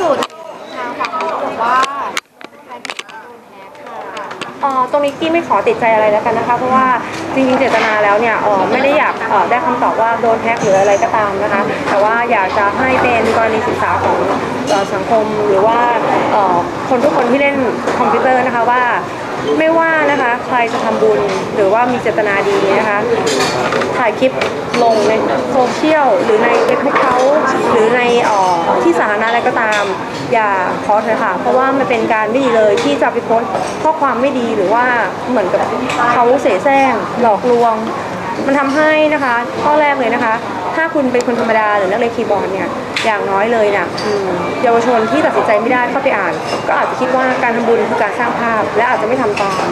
สุดทางฝั่งนู้นบอกว่าแฟนเพจโดนแฮกค่ะเอ่อตรงนี้กี้ไม่ขอติดใจอะไรแล้วกันนะคะ เพราะว่าจริงๆเจตนาแล้วเนี่ยเอ่อไม่ได้อยากเอ่อได้คำตอบว่าโดนแฮกหรืออะไรก็ตามนะคะ แต่ว่าอยากจะให้เป็นกรณีศึกษาของเอ่อสังคมหรือว่าเอ่อคนทุกคนที่เล่นคอมพิวเตอร์นะคะว่า ไม่ว่านะคะใครจะทำบุญหรือว่ามีเจตนาดีนะคะ ถ่ายคลิปลงในโซเชียลหรือในเฟซบุ๊กเขาหรือในอ่อที่สาธารณะอะไรก็ตาม อย่าขอเถอะค่ะ เพราะว่ามันเป็นการไม่ดีเลยที่จะไปโพสข้อความไม่ดีหรือว่าเหมือนกับเขาเสแสร้งหลอกลวง มันทำให้นะคะ ข้อแรกเลยนะคะ ถ้าคุณเป็นคนธรรมดาหรือนักเรียนคีย์บอร์ดเนี่ยอย่างน้อยเลยเนี่ยเยาวชนที่ตัดสินใจไม่ได้เข้าไปอ่าน ก็อาจจะคิดว่าการทำบุญคือการสร้างภาพ และอาจจะไม่ทำตาม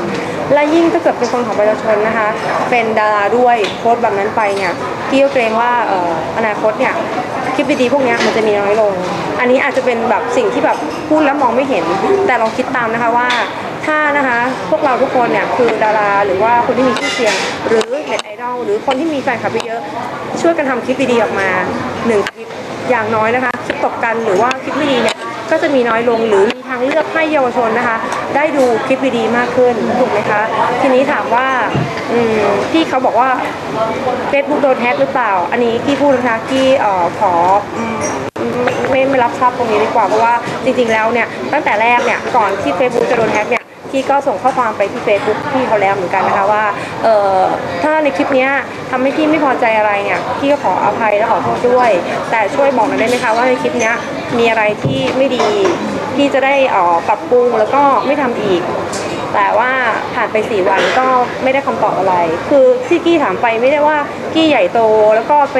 และยิ่งถ้าเกิดเป็นคนของประชาชนนะคะ เป็นดาราด้วยโพสต์แบบนั้นไปเนี่ยพี่ก็เกรงว่าอออนาคตเนี่ยคลิปดีๆพวกนี้มันจะมีน้อยลง อันนี้อาจจะเป็นแบบสิ่งที่แบบพูดแล้วมองไม่เห็น แต่ลองคิดตามนะคะว่า ถ้านะคะ พวกเราทุกคนเนี่ยคือดาราหรือว่าคนที่มีชื่อเสียง หรือเน็ตไอดอลหรือคนที่มีแฟนคลับเยอะๆช่วยกันทำคลิปดีๆออกมาหนึ่งคลิปอย่างน้อยนะคะคลิปตกกันหรือว่าคลิปไม่ดีเนี่ยก็จะมีน้อยลงหรือมีทางเลือกให้เยาวชนนะคะ ได้ดูคลิปดีๆมากขึ้นถูกไหมคะ ทีนี้ถามว่าที่เขาบอกว่า Facebook โดนแฮกหรือเปล่า อันนี้กี้พูดนะคะกี้เอ่อขอไม่ไม่รับทราบตรงนี้ดีกว่าเพราะว่าจริงๆแล้วเนี่ยตั้งแต่แรกเนี่ยก่อนที่ Facebook จะโดนแฮ็กเนี่ย พี่ก็ส่งข้อความไปที่ Facebook พี่เขาแล้วเหมือนกันนะคะว่าเออถ้าในคลิปเนี้ยทำให้พี่ไม่พอใจอะไรเนี่ยพี่ก็ขออภัยและขอโทษด้วย แต่ช่วยบอกหน่อยได้ไหมคะว่าในคลิปเนี้ยมีอะไรที่ไม่ดีพี่จะได้เอ่อปรับปรุงแล้วก็ไม่ทำอีก แต่ว่าผ่านไป 4 วันก็ไม่ได้คำตอบอะไร คือที่กี้ถามไปไม่ได้ว่ากี้ใหญ่โตแล้วก็ไป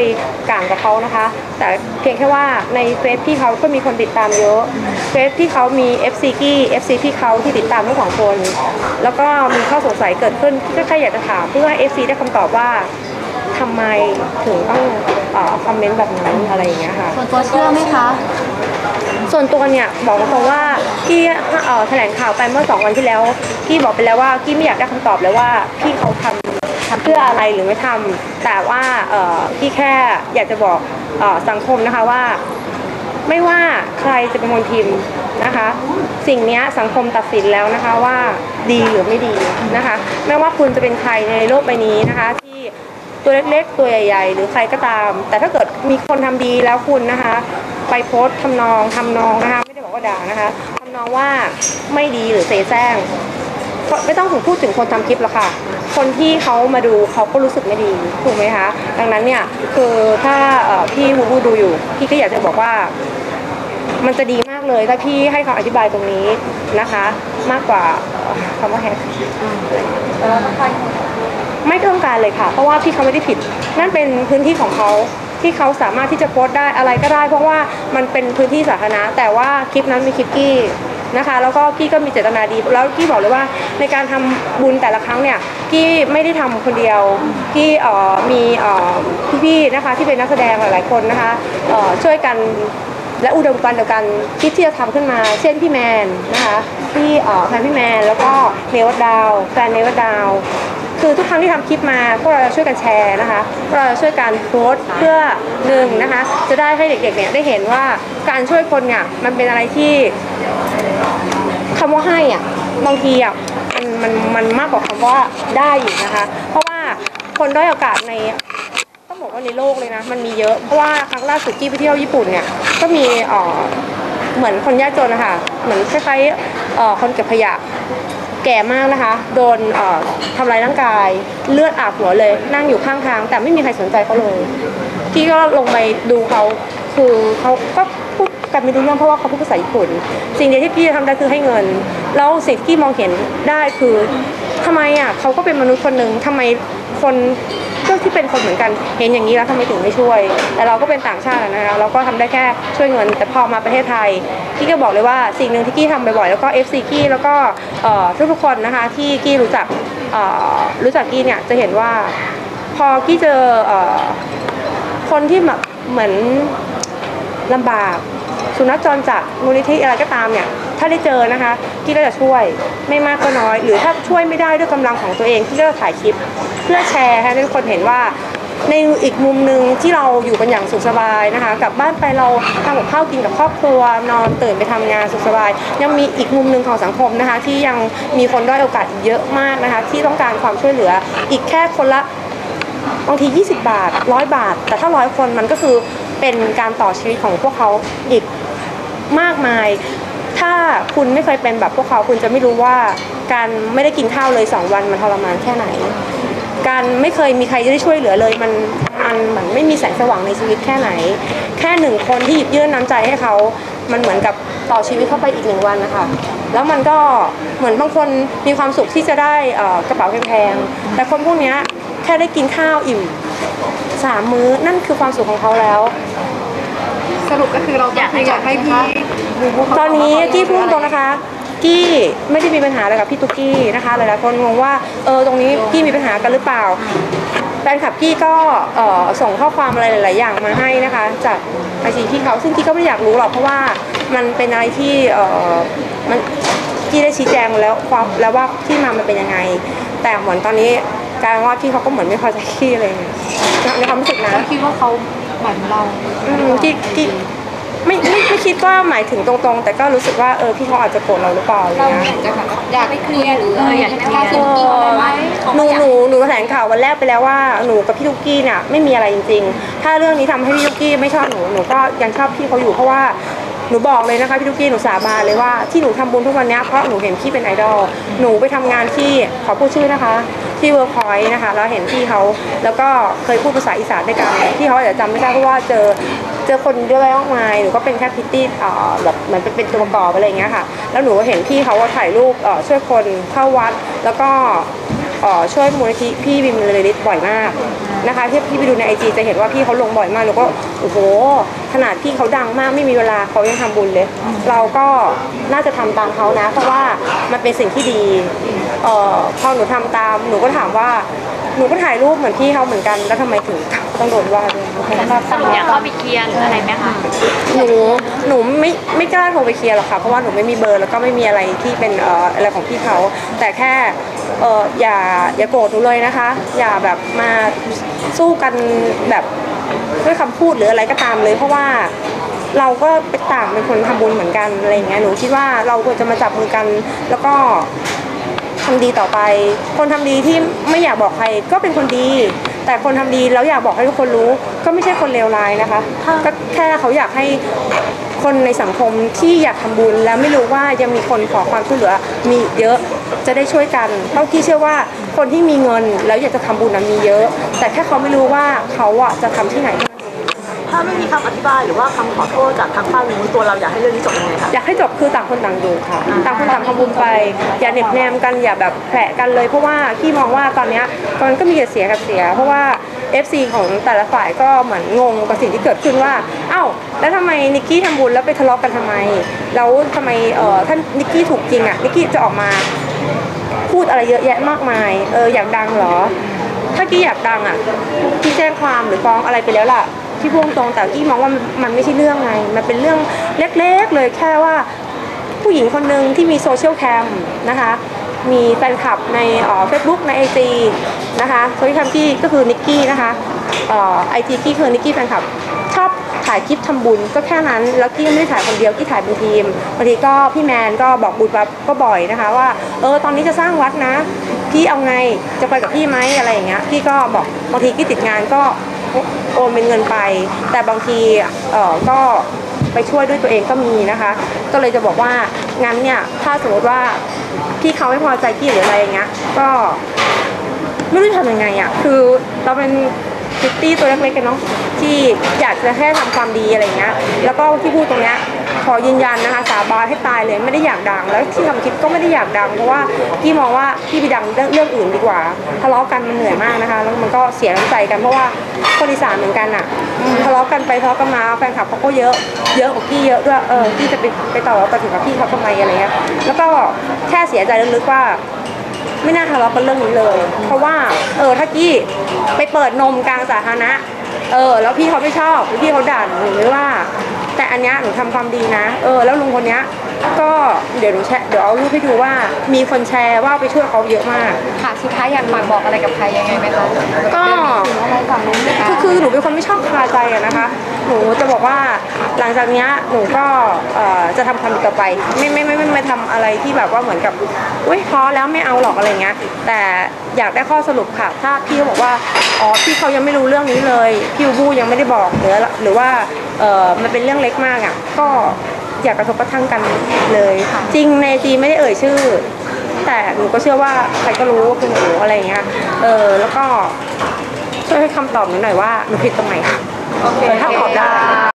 ก่างกับเขานะคะ แต่เพียงแค่ว่าในเฟซพี่เขาก็มีคนติดตามเยอะเฟซพี่เขามี FC กี้ FC พี่เขาที่ติดตามทั้งสองคน แล้วก็มีข้อสงสัยเกิดขึ้นก็แค่อยากจะถามเพื่อให้ FC ได้คำตอบว่า ทำไมถึงต้องเออคอมเมนต์แบบนั้นอะไรอย่างเงี้ยค่ะส่วนตัวเชื่อไหมคะ ส่วนตัวเนี่ยบอกตรงๆว่ากี้เอ่อแถลงข่าวไปเมื่อสองวันที่แล้วกี้บอกไปแล้วว่ากี้ไม่อยากได้คำตอบเลยว่าพี่เขาทำทำเพื่ออะไรหรือไม่ทำแต่ว่าเอ่อกี้แค่อยากจะบอกเอ่อสังคมนะคะว่า ไม่ว่าใครจะเป็นคนพิมพ์นะคะ สิ่งเนี้ยสังคมตัดสินแล้วนะคะว่าดีหรือไม่ดีนะคะ ไม่ว่าคุณจะเป็นใครในโลกใบนี้นะคะที่ ตัวเล็กๆ ตัวใหญ่ ๆ หรือใครก็ตาม แต่ถ้าเกิดมีคนทำดีแล้วคุณนะคะ ไปโพสต์ทำนองทำนองนะคะไม่ได้บอกว่าด่านะคะทำนองว่าไม่ดีหรือเสแสร้งไม่ต้องถึงพูดถึงคนทำคลิปหรอกค่ะ คนที่เขามาดูเขาก็รู้สึกไม่ดีถูกไหมคะ ดังนั้นเนี่ยคือถ้าพี่วูบูดูอยู่ พี่ก็อยากจะบอกว่า มันจะดีมากเลยถ้าพี่ให้คำอธิบายตรงนี้นะคะ มากกว่าเอ่อคำว่าแฮก ไม่ต้องการเลยค่ะ เพราะว่าพี่เขาไม่ได้ผิด นั่นเป็นพื้นที่ของเขาที่เขาสามารถที่จะโพสต์ได้อะไรก็ได้ เพราะว่ามันเป็นพื้นที่สาธารณะแต่ว่าคลิปนั้นมีคลิปกี้นะคะ แล้วก็กี้ก็มีเจตนาดี แล้วกี้บอกเลยว่าในการทำบุญแต่ละครั้งเนี่ยกี้ไม่ได้ทำคนเดียวกี้มีพี่ๆนะคะที่เป็นนักแสดงหลายๆคนนะคะช่วยกันและอุดมการณ์เดียวกันคิดที่จะทำขึ้นมาเช่นพี่แมนนะคะพี่แฟนพี่แมนแล้วก็เนวดาวแฟนเนวดาว คือทุกครั้งที่ทำคลิปมาพวกเราจะช่วยกันแชร์นะคะพวกเราจะช่วยกันโพสต์เพื่อหนึ่งนะคะจะได้ให้เด็กๆเนี่ยได้เห็นว่าการช่วยคนเนี่ยมันเป็นอะไรที่คำว่าให้อะบางทีอะมันมันมันมากกว่าคำว่าได้อยู่นะคะ เพราะว่าคนด้อยโอกาสในต้องบอกว่าในโลกเลยนะมันมีเยอะเพราะว่าครั้งล่าสุดที่ไปเที่ยวญี่ปุ่นเนี่ยก็มีเอ่อเหมือนคนยากจนนะคะเหมือนคล้ายๆเอ่อคนเก็บขยะแก่มากนะคะ โดนเอ่อ ทำร้ายร่างกาย เลือดอาบหัวเลย นั่งอยู่ข้างทาง แต่ไม่มีใครสนใจเขาเลยพี่ก็ลงไปดูเขาคือเขาก็พูดกันไม่รู้เรื่องเพราะว่าเขาพูดภาษาญี่ปุ่น สิ่งเดียวที่พี่จะทำได้คือให้เงิน แล้วสิ่งที่พี่มองเห็นได้คือทำไมอะเขาก็เป็นมนุษย์คนหนึ่งทำไมคนก็ที่เป็นคนเหมือนกัน เห็นอย่างนี้แล้วทำไมถึงไม่ช่วย แต่เราก็เป็นต่างชาตินะคะเราก็ทำได้แค่ช่วยเงิน แต่พอมาประเทศไทยพี่ก็บอกเลยว่าสิ่งหนึ่งที่กี้ทำบ่อยๆแล้วก็ FC กี้แล้วก็ทุกๆคนนะคะที่กี้รู้จัก รู้จักกี้เนี่ยจะเห็นว่าพอกี้เจออคนที่แบบเหมือนลำบากสุนัขจรจัดมูลนิธิอะไรก็ตามเนี่ยถ้าได้เจอนะคะกี้ก็จะช่วยไม่มากก็น้อย หรือถ้าช่วยไม่ได้ด้วยกำลังของตัวเองกี้ก็จะถ่ายคลิป เพื่อแชร์ให้ทุกคนเห็นว่า ในอีกมุมหนึ่งที่เราอยู่กันอย่างสุขสบายนะคะกลับบ้านไปเราทำกับข้าวกินกับครอบครัวนอนตื่นไปทำงานสุขสบาย ยังมีอีกมุมหนึ่งของสังคมนะคะ ที่ยังมีคนด้อยโอกาสเยอะมากนะคะ ที่ต้องการความช่วยเหลืออีกแค่คนละบางที 20 บาท100บาท แต่ถ้าร้อยคนมันก็คือเป็นการต่อชีวิตของพวกเขาอีกมากมาย ถ้าคุณไม่เคยเป็นแบบพวกเขาคุณจะไม่รู้ว่าการไม่ได้กินข้าวเลย 2 วันมันทรมานแค่ไหน การไม่เคยมีใครได้ช่วยเหลือเลย มันมันเหมือนไม่มีแสงสว่างในชีวิตแค่ไหน แค่หนึ่งคนที่หยิบยื่นน้ำใจให้เขามันเหมือนกับต่อชีวิตเข้าไปอีกหนึ่งวันนะคะแล้วมันก็เหมือนบางคนมีความสุขที่จะได้เอ่อกระเป๋าแพงๆแต่คนพวกเนี้ยแค่ได้กินข้าวอิ่มสามมื้อนั่นคือความสุขของเขาแล้ว สรุปก็คือเราอยากให้อยากให้พี่บูบูเขาตอนนี้กี้พูดตรงนะคะ กี้ไม่ได้มีปัญหาอะไรกับพี่ตุ๊กกี้นะคะหลายๆคนงงว่าเออตรงนี้กี้มีปัญหากันหรือเปล่าแฟนคลับกี้ก็เอ่อส่งข้อความอะไรหลาย ๆ อย่างมาให้นะคะ จากไอจีพี่เขาซึ่งกี้ก็ไม่อยากรู้หรอกเพราะว่ามันเป็นอะไรที่เอ่อมันกี้ได้ชี้แจงแล้วความแล้วว่าที่มามันเป็นยังไง แต่เหมือนตอนนี้กลารว่าพี่เขาก็เหมือนไม่พอใจกี้อะไรอย่างเงี้ยในความรู้สึกนะเราคิดว่าเขาเหมือนเราอืมที่ที่ไม่ไม่ไม่ คิดว่าหมายถึงตรงๆ แต่ก็รู้สึกว่าเออพี่เขาอาจจะโกรธเราหรือเปล่าอะไรเราเงี้อยยากจะแบบอยากไปเคลียร์หรือเอออยากจะเคลียร์เออหนูหนูหนูแถลงข่าววันแรกไปแล้วว่าหนูกับพี่ลูกกี้เนี่ยไม่มีอะไรจริง ๆ ถ้าเรื่องนี้ทำให้พี่ลูกกี้ไม่ชอบหนูหนูก็ยังชอบพี่เขาอยู่เพราะว่าหนูบอกเลยนะคะพี่ลูกกี้หนูสาบานเลยว่าที่หนูทำบุญทุกวันเนี้ยเพราะหนูเห็นพี่เป็นไอดอลหนูไปทำงานที่ขอพูดชื่อนะคะ ที่เวิร์คพอยต์นะคะแล้วเห็นพี่เขาแล้วก็เคยพูดภาษาอีสานด้วยกันพี่เขาอาจจะจำไม่ได้เพราะว่าเจอเจอคนเยอะแยะมากมายหนูก็เป็นแค่พิตตี้เอ่อแบบเหมือนเป็นตัวประกอบอะไรเงี้ยค่ะ แล้วหนูก็เห็นพี่เขาว่าถ่ายรูปเอ่อช่วยคนเข้าวัดแล้วก็ ช่วยมูลนิธิพี่บิมเลลิตบ่อยมากนะคะที่พี่ไปดูในไอจีจะเห็นว่าพี่เขาลงบ่อยมากหนูก็โอ้โหขนาดพี่เขาดังมากไม่มีเวลาเขายังทำบุญเลย เราก็น่าจะทำตามเขานะ เพราะว่ามันเป็นสิ่งที่ดีเอ่อพอหนูทำตามหนูก็ถามว่าหนูก็ถ่ายรูปเหมือนพี่เขาเหมือนกันแล้วทำไมถึงต้องโดนว่าด้วยสรุปอยากเข้าไปเคลียร์หรืออะไรไหมคะหนูหนูไม่ไม่กล้าโทรไปเคลียร์หรอกค่ะเพราะว่าหนูไม่มีเบอร์แล้วก็ไม่มีอะไรที่เป็นเอ่ออะไรของพี่เขาแต่แค่ เอออย่าอย่าโกรธหนูเลยนะคะ อย่าแบบมาสู้กันแบบด้วยคำพูดหรืออะไรก็ตามเลย เพราะว่าเราก็เป็นต่างเป็นคนทำบุญเหมือนกันอะไรอย่างเงี้ยหนูคิดว่าเราควรจะมาจับมือกัน แล้วก็ทำดีต่อไป คนทำดีที่ไม่อยากบอกใครก็เป็นคนดี แต่คนทำดีแล้วอยากบอกให้ทุกคนรู้ ก็ไม่ใช่คนเลวร้ายนะคะ ก็แค่เขาอยากให้คนในสังคมที่อยากทำบุญแล้วไม่รู้ว่ายังมีคนขอความช่วยเหลือมีอีกเยอะจะได้ช่วยกันเพราะที่เชื่อว่าคนที่มีเงินแล้วอยากจะทำบุญนะมีเยอะ แต่แค่เขาไม่รู้ว่าเขาอะจะทำที่ไหน ถ้าไม่มีคำอธิบายหรือว่าคำขอโทษจากทางฝั่งนู้นตัวเราอยากให้เรื่องนี้จบยังไงคะ อยากให้จบคือต่างคนต่างอยู่ค่ะ ต่างคนต่างทำบุญไป อย่าเหน็บแนมกันอย่าแบบแผลกันเลย เพราะว่าพี่มองว่าตอนเนี้ยมันก็มีแต่เสียกับเสีย เพราะว่า FC ของแต่ละฝ่ายก็เหมือนงงกับสิ่งที่เกิดขึ้นว่าเอ้าแล้วทำไมนิกกี้ทำบุญแล้วไปทะเลาะกันทำไม แล้วทำไมเอ่อท่านนิกกี้ถูกจริงอะนิกกี้จะออกมาพูดอะไรเยอะแยะมากมายเอออยากดังเหรอ ถ้ากี้อยากดังอะกี้แจ้งความหรือฟ้องอะไรไปแล้วล่ะ ที่พูดตรงแต่กี้มองว่ามันไม่ใช่เรื่องไง มันเป็นเรื่องเล็กๆเลยแค่ว่าผู้หญิงคนหนึ่งที่มีโซเชียลแคมนะคะ มีแฟนคลับในเฟซบุ๊กในไอจีนะคะโซเชียลแคมกี้ก็คือนิกกี้นะคะไอจีกี้คือนิกกี้แฟนคลับชอบถ่ายคลิปทำบุญก็แค่นั้น แล้วกี้ไม่ได้ถ่ายคนเดียวกี้ถ่ายเป็นทีมบางทีก็พี่แมนก็บอกบุญปั๊บก็บ่อยนะคะ ว่าเออตอนนี้จะสร้างวัดนะพี่เอาไงจะไปกับพี่ไหมอะไรอย่างเงี้ยพี่ก็บอกบางทีกี้ติดงานก็ โอนเป็นเงินไป แต่บางทีเออก็ไปช่วยด้วยตัวเองก็มีนะคะ ก็เลยจะบอกว่างั้นเนี่ยถ้าสมมติว่าพี่เขาไม่พอใจพี่หรืออะไรอย่างเงี้ยก็ไม่รู้จะทำยังไงอะคือเราเป็น พิตตี้ตัวเล็กๆกันเนาะที่อยากจะแค่ทำความดีอะไรเงี้ยแล้วก็ที่พูดตรงเนี้ยขอยืนยันนะคะสาบานให้ตายเลยไม่ได้อยากดัง แล้วที่ทำคลิปก็ไม่ได้อยากดังเพราะว่าพี่มองว่าพี่ไปดังเรื่องเรื่องอื่นดีกว่าทะเลาะกันมันเหนื่อยมากนะคะ แล้วมันก็เสียน้ำใจกันเพราะว่าคนอีสานเหมือนกันอะทะเลาะกันไปทะเลาะกันมาแฟนคลับเขาก็เยอะเยอะกว่าพี่เยอะด้วยเออพี่จะไปไปต่อว่าไปถึงกับพี่เขาทำไมอะไรเงี้ยแล้วก็แค่เสียใจลึกๆว่า ไม่น่าทะเลาะกันเรื่องนี้เลย เพราะว่าเออถ้ากี้ ไปเปิดนมกลางสาธารณะ เออ แล้วพี่เขาไม่ชอบหรือพี่เขาด่าหนูหรือว่า แต่อันเนี้ยหนูทำความดีนะ เออ แล้วลุงคนเนี้ย ก็เดี๋ยวหนูแชร์เดี๋ยวเอารูปให้ดูว่ามีคนแชร์ว่าไปช่วยเขาเยอะมาก ค่ะสุดท้ายอยากฝากบอกอะไรกับใครยังไงไหมคะก็อะไรฝั่งนู้นไหมคะคือคือหนูเป็นคนไม่ชอบคาใจอะนะคะ หนูจะบอกว่าหลังจากเนี้ยหนูก็เอ่อจะทำความดีต่อไป ไม่ไม่ไม่ไม่ไม่ทำอะไรที่แบบว่าเหมือนกับอุ้ยพอแล้วไม่เอาหรอกอะไรเงี้ย แต่อยากได้ข้อสรุปค่ะ ถ้าพี่เขาบอกว่าอ๋อพี่เขายังไม่รู้เรื่องนี้เลยพี่อูบูยังไม่ได้บอกหรือหรือว่าเออมันเป็นเรื่องเล็กมากอะก็ อยากกระทบกระทั่งกันเลย จริงในจีไม่ได้เอ่ยชื่อ แต่หนูก็เชื่อว่าใครก็รู้ว่าคือหนูอะไรเงี้ยเออแล้วก็ช่วยให้คำตอบหนูหน่อยว่าหนูผิดตรงไหนโอเคถ้าตอบได้